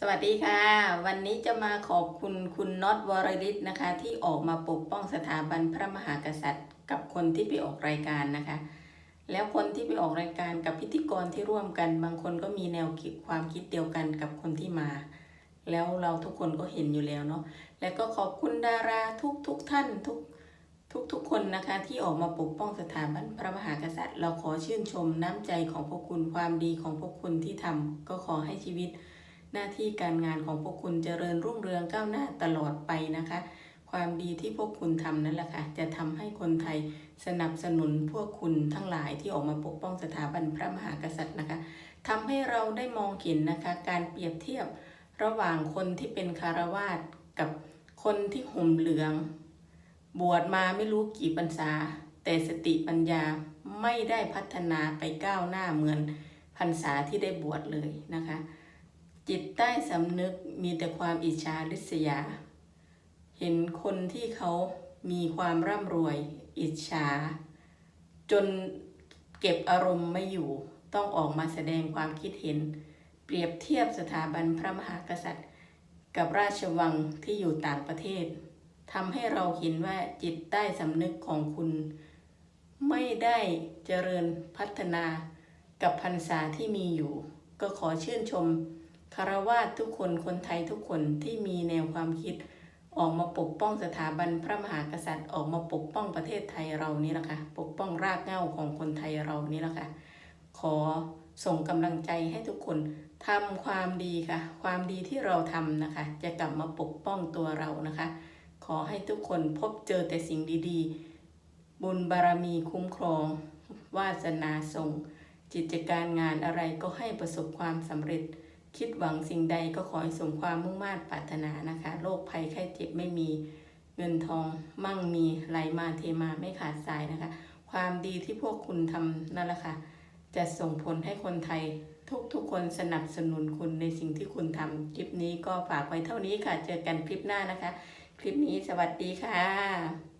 สวัสดีค่ะ วันนี้จะมาขอบคุณคุณน็อตวรริศนะคะ ที่ออกมาปกป้องสถาบันพระมหากษัตริย์ กับคนที่ไปออกรายการนะคะ แล้วคนที่ไปออกรายการกับพิธีกรที่ร่วมกัน บางคนก็มีแนวคิดความคิดเดียวกันกับคนที่มา แล้วเราทุกคนก็เห็นอยู่แล้วเนาะและก็ขอบคุณดาราทุกทุกท่านทุกทุกทุกคนนะคะ ที่ออกมาปกป้องสถาบันพระมหากษัตริย์ เราขอชื่นชมน้ำใจของพวกคุณความดีของพวกคุณที่ทำก็ขอให้ชีวิต หน้าที่การงานของพวกคุณเจริญรุ่งเรืองก้าวหน้าตลอดไปนะคะ ความดีที่พวกคุณทำนั่นแหละค่ะ จะทำให้คนไทยสนับสนุนพวกคุณทั้งหลายที่ออกมาปกป้องสถาบันพระมหากษัตริย์นะคะทำให้เราได้มองเห็นนะคะ การเปรียบเทียบระหว่างคนที่เป็นคารวาสกับคนที่ห่มเหลือง บวชมาไม่รู้กี่พรรษา แต่สติปัญญาไม่ได้พัฒนาไปก้าวหน้าเหมือนพรรษาที่ได้บวชเลยนะคะ จิตใต้สำนึกมีแต่ความอิจฉาริษยา เห็นคนที่เขามีความร่ำรวยอิจฉา จนเก็บอารมณ์ไม่อยู่ ต้องออกมาแสดงความคิดเห็น เปรียบเทียบสถาบันพระมหากษัตริย์ กับราชวังที่อยู่ต่างประเทศทำให้เราเห็นว่าจิตใต้สำนึกของคุณ ไม่ได้เจริญพัฒนากับพรรษาที่มีอยู่ ก็ขอชื่นชม คารวาสทุกคนคนไทยทุกคนที่มีแนวความคิดออกมาปกป้องสถาบันพระมหากษัตริย์ออกมาปกป้องประเทศไทยเรานี่แหละค่ะปกป้องรากเหง้าของคนไทยเรานี่แหละค่ะขอส่งกำลังใจให้ทุกคนทำความดีค่ะ ความดีที่เราทำนะคะ จะกลับมาปกป้องตัวเรานะคะ ขอให้ทุกคนพบเจอแต่สิ่งดีๆ บุญบารมีคุ้มครอง วาสนาส่งกิจการงานอะไรก็ให้ประสบความสำเร็จ คิดหวังสิ่งใดก็ขอให้สมความมุ่งมา่ปรารถนานะคะโรคภัยไข้เจ็บไม่มีเงินทองมั่งมีไหลมาเทมาไม่ขาดสายนะคะ ความดีที่พวกคุณทำนั่นแหละค่ะจะส่งผลให้คนไทยทุกๆคนสนับสนุนคุณในสิ่งที่คุณทำคลิปนี้ก็ฝากไว้เท่านี้ค่ะ เจอกันคลิปหน้านะคะ คลิปนี้สวัสดีค่ะ